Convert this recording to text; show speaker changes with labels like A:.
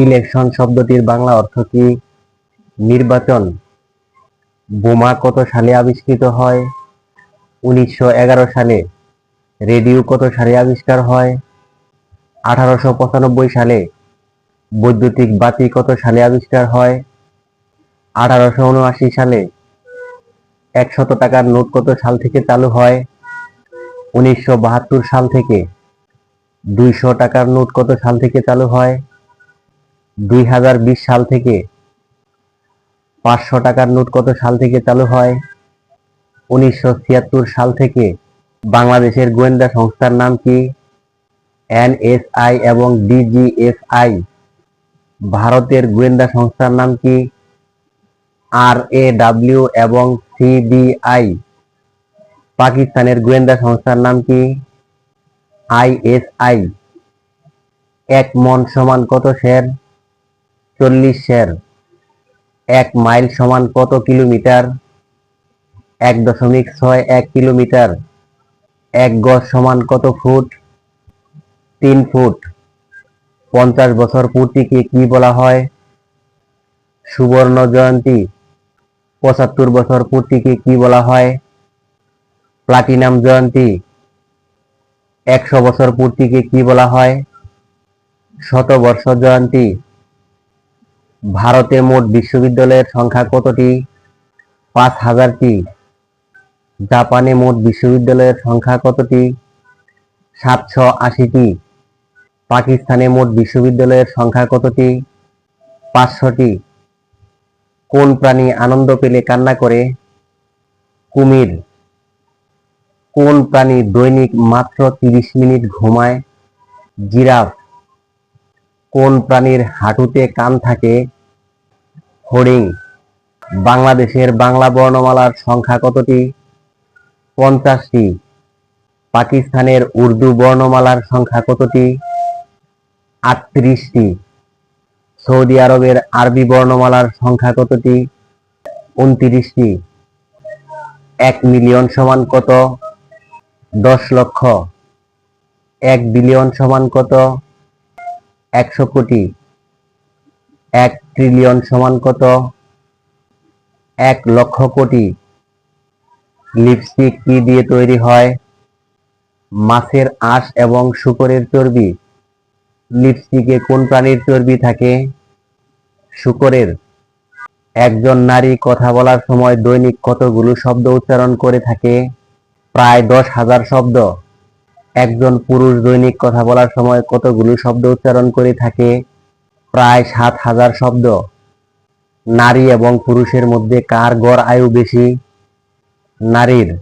A: Election শব্দটির বাংলা অর্থ কি? নির্বাচন। বোমা কত সালে আবিষ্কৃত হয়? উনিশশো এগারো সালে। রেডিও কত সালে আবিষ্কার হয়? আঠারোশো পঁচানব্বই সালে। বৈদ্যুতিক বাতি কত সালে আবিষ্কার হয়? আঠারোশো উনআশি সালে। একশত টাকার নোট কত সাল থেকে চালু হয়? উনিশশো বাহাত্তর সাল থেকে। দুইশো টাকার নোট কত সাল থেকে চালু হয়? দুই হাজার বিশ সাল থেকে পাঁচশো টাকার নোট কত সাল থেকে চালু হয়? উনিশশো ছিয়াত্তর সাল থেকে বাংলাদেশের গোয়েন্দা সংস্থার নাম কি? এনএসআই এবং ডিজিএফআই ভারতের গোয়েন্দা সংস্থার নাম কি? আর এ ডাব্লিউ এবং সিবিআই পাকিস্তানের গোয়েন্দা সংস্থার নাম কি? আইএসআই এক মন সমান কত শের? চল্লিশ শের এক মাইল সমান কত কিলোমিটার? এক দশমিক ছয় এক কিলোমিটার। এক গজ সমান কত ফুট? তিন ফুট। পঞ্চাশ বছর পূর্তিকে কি বলা হয়? সুবর্ণ জয়ন্তী। পঁচাত্তর বছর পূর্তিকে কি বলা হয়? প্লাটিনাম জয়ন্তী। একশো বছর পূর্তিকে কি বলা হয়? শতবর্ষ জয়ন্তী। ভারতে মোট বিশ্ববিদ্যালয়ের সংখ্যা কতটি? পাঁচ হাজারটি জাপানে মোট বিশ্ববিদ্যালয়ের সংখ্যা কতটি? সাতশো আশিটি পাকিস্তানে মোট বিশ্ববিদ্যালয়ের সংখ্যা কতটি? পাঁচশোটি কোন প্রাণী আনন্দ পেলে কান্না করে? কুমির। কোন প্রাণী দৈনিক মাত্র তিরিশ মিনিট ঘুমায়? জিরাফ। কোন প্রাণীর হাঁটুতে কান থাকে? হরিণ। বাংলাদেশের বাংলা বর্ণমালার সংখ্যা কতটি? পঞ্চাশটি। পাকিস্তানের উর্দু বর্ণমালার সংখ্যা কতটি? আটত্রিশটি। সৌদি আরবের আরবি বর্ণমালার সংখ্যা কতটি? উনত্রিশটি। এক মিলিয়ন সমান কত? দশ লক্ষ। এক বিলিয়ন সমান কত? একশো কোটি। এক ট্রিলিয়ন সমান কত? এক লক্ষ কোটি। লিপস্টিক কি দিয়ে তৈরি হয়? মাছের আঁশ এবং শুকরের চর্বি। লিপস্টিকে কোন প্রাণীর চর্বি থাকে? শুকরের। একজন নারী কথা বলার সময় দৈনিক কতগুলো শব্দ উচ্চারণ করে থাকে? প্রায় দশ হাজার শব্দ। একজন পুরুষ দৈনিক কথা বলার সময় কতগুলো শব্দ উচ্চারণ করে থাকে? প্রায় সাত হাজার শব্দ। নারী এবং পুরুষের মধ্যে কার গড় আয়ু বেশি? নারীর।